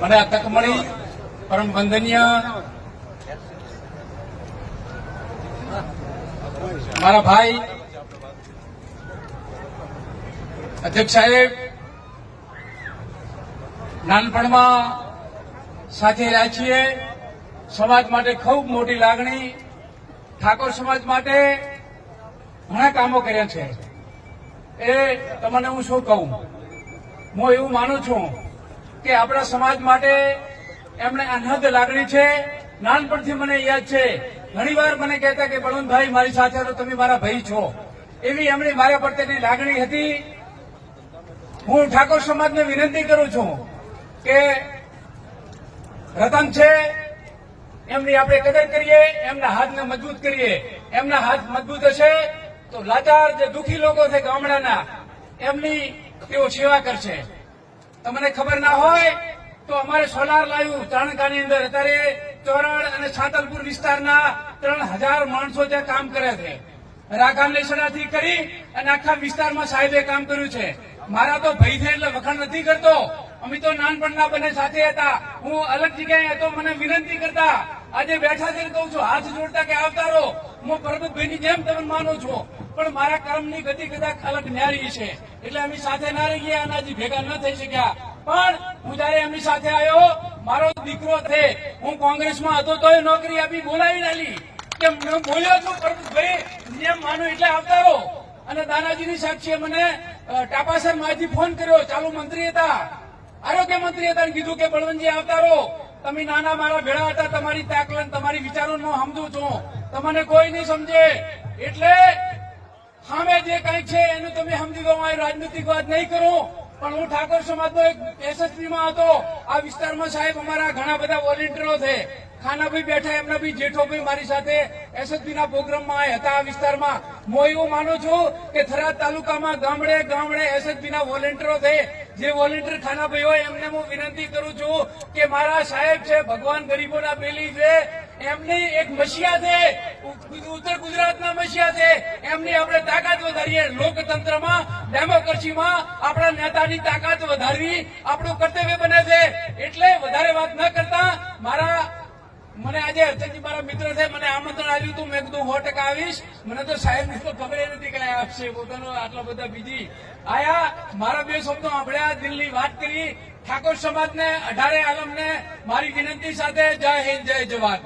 મને આ તક મળી. પરમ વંદનીય મારા ભાઈ, અધ્યક્ષ સાહેબ, નાનપણમાં સાથે રહ્યા છીએ. સમાજ માટે ખૂબ મોટી લાગણી. ઠાકોર સમાજ માટે ઘણા કામો કર્યા છે. એ તમને હું શું કહું? હું એવું માનું છું કે આપણા સમાજ માટે એમણે અનહદ લાગણી છે. નાનપણથી મને યાદ છે. ઘણીવાર મને કહેતા કે, બળવંતભાઈ, મારી સાથે તો તમે મારા ભાઈ છો. એવી એમની મારા પ્રત્યેની લાગણી હતી. હું ઠાકોર સમાજને વિનંતી કરું છું કે રતન છે, એમની આપણે કદર કરીએ, એમના હાથને મજબૂત કરીએ. એમના હાથ મજબૂત હશે તો લાચાર જે દુઃખી લોકો છે ગામડાના, એમની તેઓ સેવા કરશે. તમને ખબર ના હોય તો અમારે સોલાર લાવ્યું ચાણકાની અંદર અત્યારે ચોરણ અને છાતલપુર વિસ્તારના ત્રણ હજાર માણસો ત્યાં કામ કરે છે. લેસડાથી કરી અને આખા વિસ્તારમાં સાહેબે કામ કર્યું છે. મારા તો ભાઈ છે એટલે વખાણ નથી કરતો. અમે તો નાનપણના બંને સાથે હતા. હું અલગ જગ્યાએ હતો. મને વિનંતી કરતા આજે બેઠા છે કહું છું, હાથ જોડતા કે આવતારો. હું પરબતભાઈની જેમ તમને માનું છું. પણ મારા કર્મની ગતિ કદાચ અલગ ન્યારી છે. એટલે અમે સાથે ના રહી ગયા અનાજી ભેગા ન થઈ શક્યા. પણ હું જયારે એમની સાથે આવ્યો, મારો દીકરો છે, હું કોંગ્રેસમાં હતો તોય નોકરી આપી બોલાવી ડાલી કે બોલ્યો છું ભાઈ નિયમ માનો એટલે આવતારો. અને દાનાજીની સાક્ષીએ મને ટાપાસરમાંથી ફોન કર્યો, ચાલુ મંત્રી હતા. આરોગ્ય મંત્રી હતા કીધું કે, બળવંતજી આવતારો. તમે નાના મારા ભેળા હતા, તમારી તાકલન તમારી વિચારો હું સમજુ છું. તમને કોઈ નહીં સમજે. એટલે છે એનું તમે સમજી દો મારી રાજનૈતિક વાત નહીં કરો, પણ હું ઠાકોર સમાજનો એક એસએસપી માં હતો. આ વિસ્તારમાં સાહેબ અમારા ઘણા બધા વોલેન્ટિયરો છે. ખાનાભાઈ બેઠા, એમના બી જેઠોભાઈ મારી સાથે એસએસપી ના પ્રોગ્રામમાં હતા. આ વિસ્તારમાં હું એવું માનું છું કે થરાદ તાલુકામાં ગામડે ગામડે એસએસપી ના વોલેન્ટિયરો છે. જે વોલેન્ટિયર ખાનાભાઈ હોય, એમને હું વિનંતી કરું છું કે મારા સાહેબ છે, ભગવાન ગરીબોના પેલી છે એમની એક મશિયા છે ઉત્તર ગુજરાતના મશિયા છે. એમની આપણે તાકાત વધારીએ. લોકતંત્રમાં ડેમોક્રેસીમાં આપણા નેતાની તાકાત વધારવી આપણું કર્તવ્ય બને છે. એટલે વધારે વાત ન કરતા મારા, મને આજે અર્ચનજી મારા મિત્ર છે, મને આમંત્રણ આવ્યું હતું. મેં કીધું સો ટકા આવીશ. મને તો સાહેબ તો ખબર નથી કે આપશે, પોતાનો આટલા બધા બીજી. આયા, મારા બે શબ્દો આપણે દિલની વાત કરી. ઠાકોર સમાજને, અઢારે આલમને મારી વિનંતી સાથે જય હિન્દ, જય જવાન.